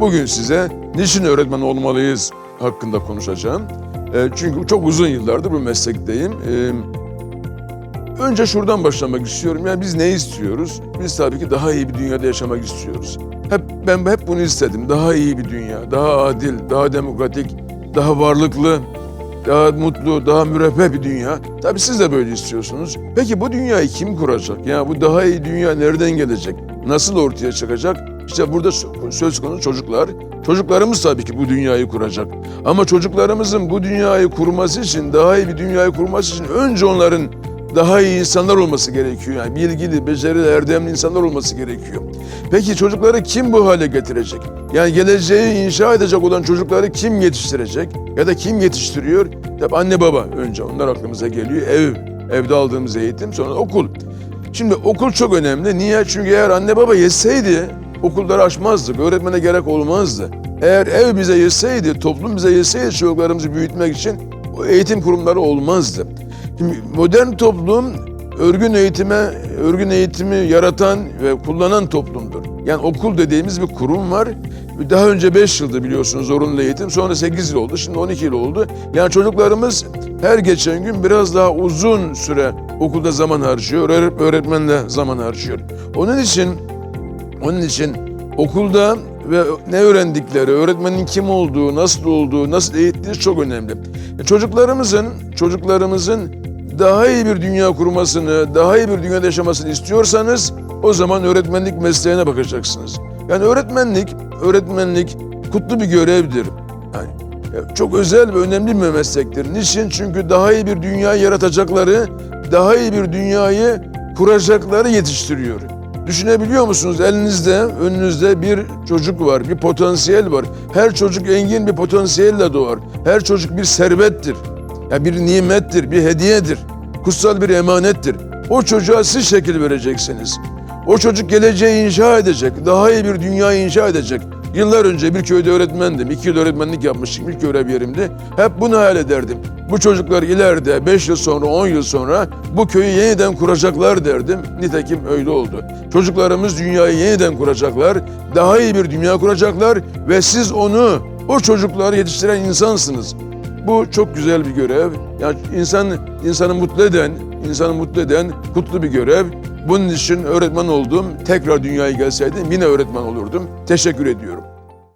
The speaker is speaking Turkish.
Bugün size niçin öğretmen olmalıyız hakkında konuşacağım. E, çünkü çok uzun yıllardır bu meslekteyim. E, önce şuradan başlamak istiyorum. Yani biz ne istiyoruz? Biz tabii ki daha iyi bir dünyada yaşamak istiyoruz. Hep ben hep bunu istedim. Daha iyi bir dünya, daha adil, daha demokratik, daha varlıklı, daha mutlu, daha müreffeh bir dünya. Tabii siz de böyle istiyorsunuz. Peki bu dünyayı kim kuracak? Yani bu daha iyi dünya nereden gelecek? Nasıl ortaya çıkacak? İşte burada sö- söz konusu çocuklar. Çocuklarımız tabii ki bu dünyayı kuracak. Ama çocuklarımızın bu dünyayı kurması için, daha iyi bir dünyayı kurması için önce onların daha iyi insanlar olması gerekiyor. Yani bilgili, becerili, erdemli insanlar olması gerekiyor. Peki çocukları kim bu hale getirecek? Yani geleceği inşa edecek olan çocukları kim yetiştirecek? Ya da kim yetiştiriyor? Tabii anne baba önce onlar aklımıza geliyor. Ev, evde aldığımız eğitim sonra okul. Şimdi okul çok önemli. Niye? Çünkü eğer anne baba yetseydi okulları açmazdık. Öğretmene gerek olmazdı. Eğer ev bize yetseydi, toplum bize yetseydi çocuklarımızı büyütmek için eğitim kurumları olmazdı. Şimdi modern toplum örgün eğitime, örgün eğitimi yaratan ve kullanan toplumdur. Yani okul dediğimiz bir kurum var. Daha önce 5 yıldı biliyorsunuz zorunlu eğitim. Sonra 8 yıl oldu. Şimdi 12 yıl oldu. Yani çocuklarımız her geçen gün biraz daha uzun süre okulda zaman harcıyor. öğret- Öğretmenle zaman harcıyor. Onun için onun için okulda ve ne öğrendikleri, öğretmenin kim olduğu, nasıl olduğu, nasıl eğittiği çok önemli. E, Çocuklarımızın, çocuklarımızın daha iyi bir dünya kurmasını, daha iyi bir dünyada yaşamasını istiyorsanız o zaman öğretmenlik mesleğine bakacaksınız. Yani öğretmenlik, öğretmenlik kutlu bir görevdir. Yani e, çok özel ve önemli bir meslektir. Niçin? Çünkü daha iyi bir dünya yaratacakları, daha iyi bir dünyayı kuracakları yetiştiriyor. Düşünebiliyor musunuz? Elinizde, önünüzde bir çocuk var, bir potansiyel var. Her çocuk engin bir potansiyelle doğar. Her çocuk bir servettir. Ya bir nimettir, bir hediyedir. Kutsal bir emanettir. O çocuğa siz şekil vereceksiniz. O çocuk geleceği inşa edecek, daha iyi bir dünya inşa edecek. Yıllar önce bir köyde öğretmendim. İki yıl öğretmenlik yapmıştım. İlk görev yerimdi. Hep bunu hayal ederdim. Bu çocuklar ileride 5 yıl sonra, 10 yıl sonra bu köyü yeniden kuracaklar derdim. Nitekim öyle oldu. Çocuklarımız dünyayı yeniden kuracaklar. Daha iyi bir dünya kuracaklar ve siz onu, o çocukları yetiştiren insansınız. Bu çok güzel bir görev. Yani insan insanı mutlu eden, insanı mutlu eden kutlu bir görev. Bunun için öğretmen oldum. Tekrar dünyaya gelseydim yine öğretmen olurdum. Teşekkür ediyorum.